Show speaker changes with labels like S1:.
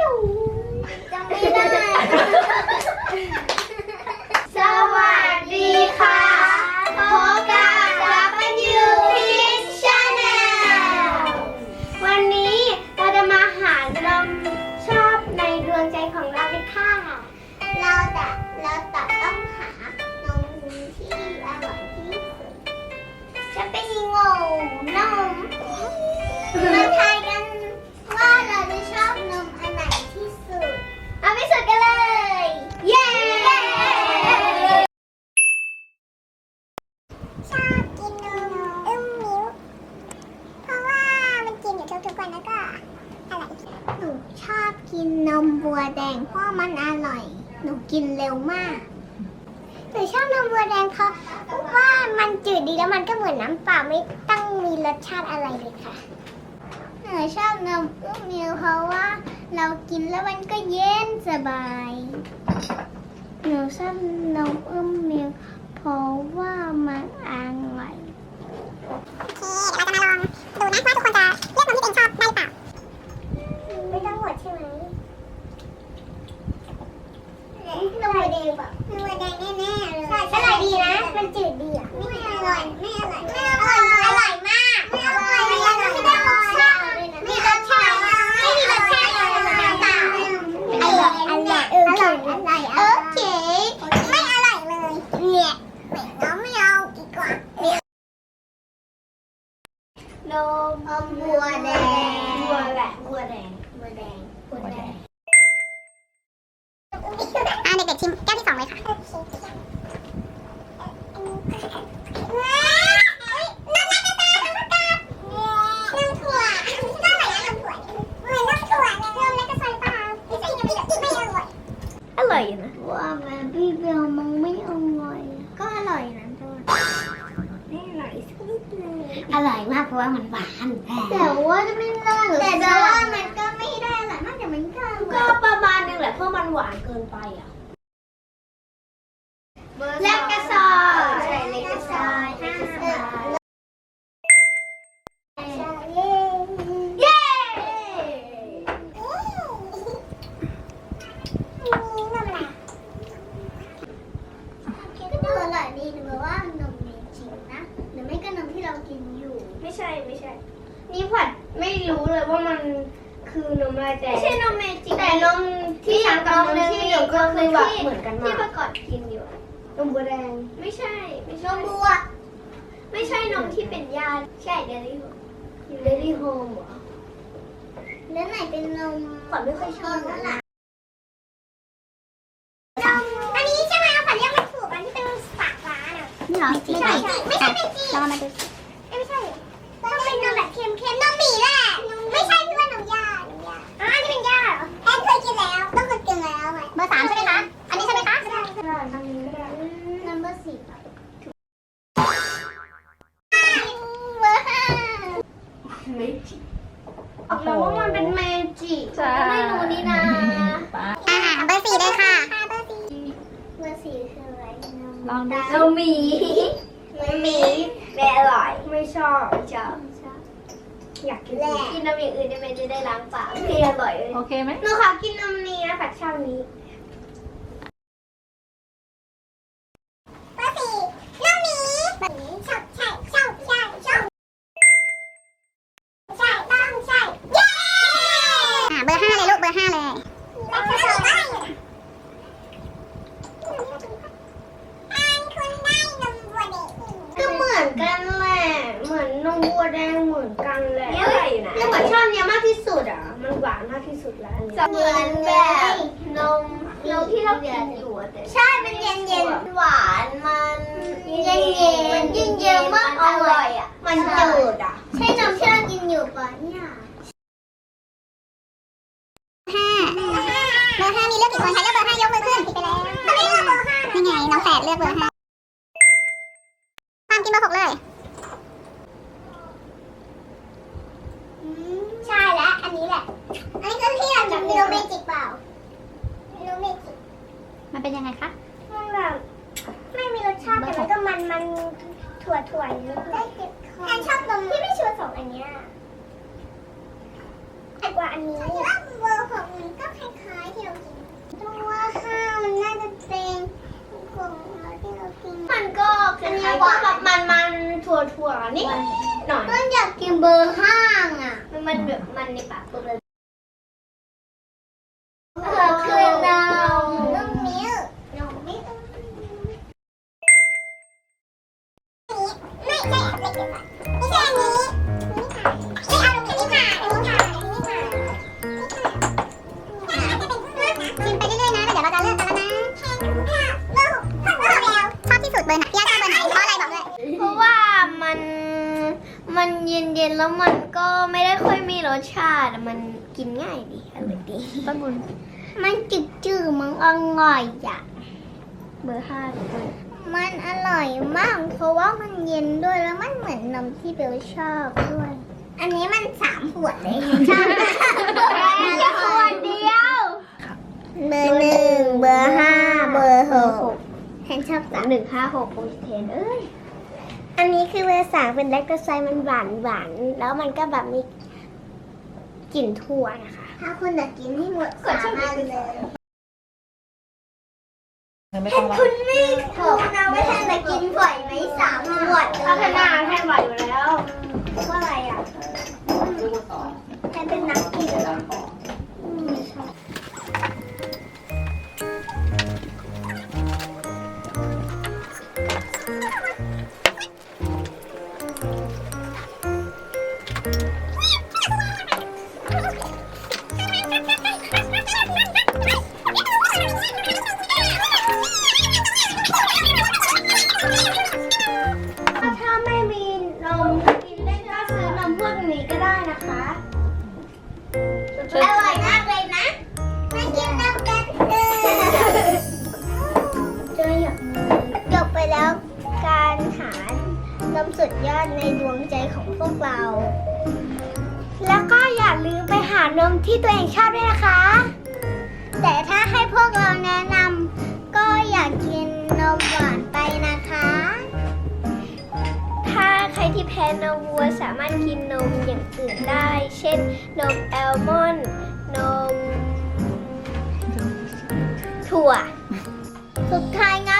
S1: จูจำไม่ได้ สวัสดีค่ะ พบกับรับเป็นยูพิชชาแนลวันนี้เราจะมาหานมชอบในดวงใจของเราเลยค่ะ เราแต่เราแต่ต้องหานมที่อร่อยที่สุดจะเป็นงงนมมาทา ชอบกินนมบัวแดงเพราะมันอร่อย หนูกินเร็วมากหนูชอบนมบัวแดงเพราะว่ามันจืดดีแล้วมันก็เหมือนน้ำเปล่าไม่ต้องมีรสชาติอะไรเลยค่ะ หนูชอบนมอุ้มมิวเพราะว่าเรากินแล้วมันก็เย็นสบาย หนูชอบนมอุ้มมิวเพราะว่ามันอร่อยโอเคเดี๋ยวเราจะมาลองดูนะว่าทุกคนจะเลือกนมที่ตัวเองชอบได้หรือเปล่า ไม่ต้องหมดใช่ไหมนมแดงแบบนมแดงแน่ๆเลยอร่อยดีนะ มันจืดดีอะ ไม่อร่อย ไม่อร่อย ไม่อร่อย อร่อยมาก ไม่อร่อยไม่อร่อยไม่ได้รสชาติมีรสชาติไม่มีรสชาติเลยน้ำตาลอร่อยอร่อยอร่อยอร่อยโอเค ไม่อร่อยเลยเนี่ยไม่เอาไม่เอาดีกว่า นมบัวแดงบัวแหละบัวแดงบัวแดงบัวแดงอ่าเด็กๆชิมแก้วที่สองเลยค่ะน้ำตาลน้ำตาลน้ำตาลน้ำถั่วน้ำไหนน้ำถั่วเหมือนน้ำถั่วเลยน้ำแล้วก็ใส่ปลาไม่ใช่ไม่ไม่อร่อย
S2: อร่อยอยู่นะ
S1: ว่าแม่พี่เบลมันไม่อร่อย ก็อร่อยนะทุก
S2: ไม่อร่อยสักนิดเลย
S1: อร่อยมากเพราะว่ามันหวานแต่ว่าจะไม่ได้แต่จะว่ามันก็ไม่ได้อร่อยมากแต่มันก็
S2: ก็ประมาณนึงแหละเพราะมันหวานเกินไปอะ
S1: เล็กกระซอยใช่เล็กกระซอยห้าบาทเย้ก็ดูอร่อยดีหรือว่านมมีจริงนะ หรือไม่ก็นมที่เรากินอยู่
S2: ไม่ใช่ไม่ใช่ นี่ผัดไม่รู้เลยว่ามันคือนมอะไรแต่
S1: ไม่ใช่นมเมจิก
S2: แต่นมที่
S1: ที่
S2: ทางกับนมที่เหนียวก็คือแบบ
S1: ที่
S2: เหมือนกัน
S1: ที่
S2: มาก
S1: ประกอบกินอยู่
S2: นมบัวแดง
S1: ไม่ใช่ไม่
S2: น
S1: ใช่
S2: มบัว
S1: ไม่ใช่นมที่เป็นยาใช่เดลี่
S2: เดลี่โฮมเหรอ
S1: แล้วไหนเป็นนม
S2: ขวัญไม่ค่อยชอบ
S1: นั่นแห
S2: นะ
S1: ละอันนี้ใช่ไหมเอาขวัญเรียกมันถูกอันที่เป็นปากร้านอะ
S3: นี่เหรอ
S1: ไม่ใช่ไม่ใช่ไม่ใช่
S3: ลองเอามาดู
S1: ไม่ใช่ต้องเป็นนมแบบเค็มๆนมหมี่แหละไม่ใช่เพื่อนนมยานมยาอะอันนี้เป็นยาเหรอแอนเคยกินแล้วต้องเคยกินแล้วไหม
S3: เบอร์สามใช่ไหมคะ อันนี้ใช่ไหมคะ
S2: ทางนี้ก็ได้
S1: นัมเบอร์สี่เบอร์ห้า
S2: ไม่จิ
S1: เราว่ามันเป็นเมจิก
S2: ใช่
S1: ไม่รู้นี่นะ
S3: อ่าเบอร์สี่เลยค่ะ
S1: เบอร์สี่เบอร์สี่คืออะไร
S3: ลองดู
S2: นมหมี
S1: ไม่มี
S2: แต่อร่อย ไม่ชอบ
S1: ชอบชอบ
S2: อยากกิน
S1: แหละกินนมอย่างอื่นได้ไหมจะได้ล้างปาก
S2: ที่อร่อยเลย
S3: โอเคไหม
S1: หนูขอกินนมนี้นะผัดชอบนี้ เบอร์สี่นมนี้แบบนี้ชอบใช่ชอบใช่ชอบใช่ต้องใช่เย้
S3: อ่า เบอร์ห้าเลยลูก เบอร์ห้าเลย
S1: แล้วก็ชอบได้เลยก็เหมือนกันแหละ
S2: เหมือนนมบัวแดงเหมือนกันแหละ
S1: เนี่ย
S2: อร่อยอยู่นะ
S1: แล้วเหมือนชอบเนี้ยมากที่สุดอะ
S2: มันหวานมากที่สุดแล้วอันนี้
S1: เหมือนแบบนมนมที่เรากินอยู่อะแต่ใช่ มันเย็นเย็นๆหวานมันเย็นเย็นมันเย็นเย็นมากอร่อยอะ
S2: มันจืดอะ
S1: ใช่นมที่เรากินอยู่ปะเนี่ย
S3: ห้าเบอร์ห้ามีเลือกกี่คนใครเลือกเบอร์ห้ายกมือขึ้นผิดไปแล้ว
S1: ทำไมเลือกเบอร์ห้า
S3: นี่ไงน้องแฝดเลือกเบอร์ห้าความกินเบอร์หกเลยี้
S1: แหละ อันนี้ก็อที่เราจับมิโนเมจิกเปล่ามิโนเมจิก
S3: มันเป็นยังไงคะ
S1: มันแบบไม่มีรสชาติแต่มันก็มันมันถั่วถั่วอยู่ได้เจ็บคอแอนชอบตรงที่ไม่ชัวร์สองอันเนี้ยไอกว่าอันนี้ว่าเบอร์ของมันก็คล้ายๆที่เรากิ
S3: น
S1: ตัวห้ามันน่าจะเป็นข
S2: อ
S1: งเราที่เรากิ
S2: นมันก็คล้ายๆแบบมันมันถั่วถั่วนี่หน่อย
S1: ต้นอยากกินเบอร์ห้า
S2: มันมันแบบมันในปากปุ๊บเลย
S1: เออคือนมนมมิ้วนมมิ้วไม่ใช่ไม่ใช่ไม่ใช่อันนี้ไม่เอ
S2: มันเย็นเย็นๆแล้วมันก็ไม่ได้ค่อยมีรสชาติ มันกินง่ายดีอร่อยดีป้าบุญ
S1: มันจืดจืดมันอร่อยอะ
S2: เบอร์ห้าทุกคน
S1: มันอร่อยมาก เพราะว่ามันเย็นด้วยแล้วมันเหมือนนมที่เบลชอบด้วย อันนี้มันสามขวดเลยชอบ
S2: แค่ขวดเดียว
S1: เบอร์หนึ่งเบอร์ห้าเบอร์หกแทนชอบสาม
S2: หนึ่งห้าหกโอเทนเอ้ย
S1: อันนี้คือเบอร์สามเป็นแลคโตไซด์มันหวานหวานแล้วมันก็แบบมี
S2: กลิ่นถั่วนะคะ
S1: ถ้าคุณอยากกินให้หมดสามอันเลย
S4: ไม่ต้องละ
S1: คุณไม่ถูกนะว่าแทนจะกินบ่อยไหมสามขวดเลย
S2: ถ้าแค่หน้าแทนไหวอยู่แล้ว
S1: ว่าอะไรอะ
S2: มกินได้ก็ซื้อนมพวกนี้ก็ได้นะคะ
S1: อร่อยมากเลยนะมากินน้ำกันเลย
S2: เจออยาก
S1: จบไปแล้วการหานมสุดยอดในดวงใจของพวกเรา
S2: แล้วก็อย่าลืมไปหานมที่ตัวเองชอบด้วยนะคะ
S1: แต่ถ้าให้พวกเราแนะนำ
S2: รที่แพ้นมวัวสามารถกินนมอย่างอื่นได้ เช่น นมแอลมอนด์นม ถั่ว
S1: สุดท้ายง่าย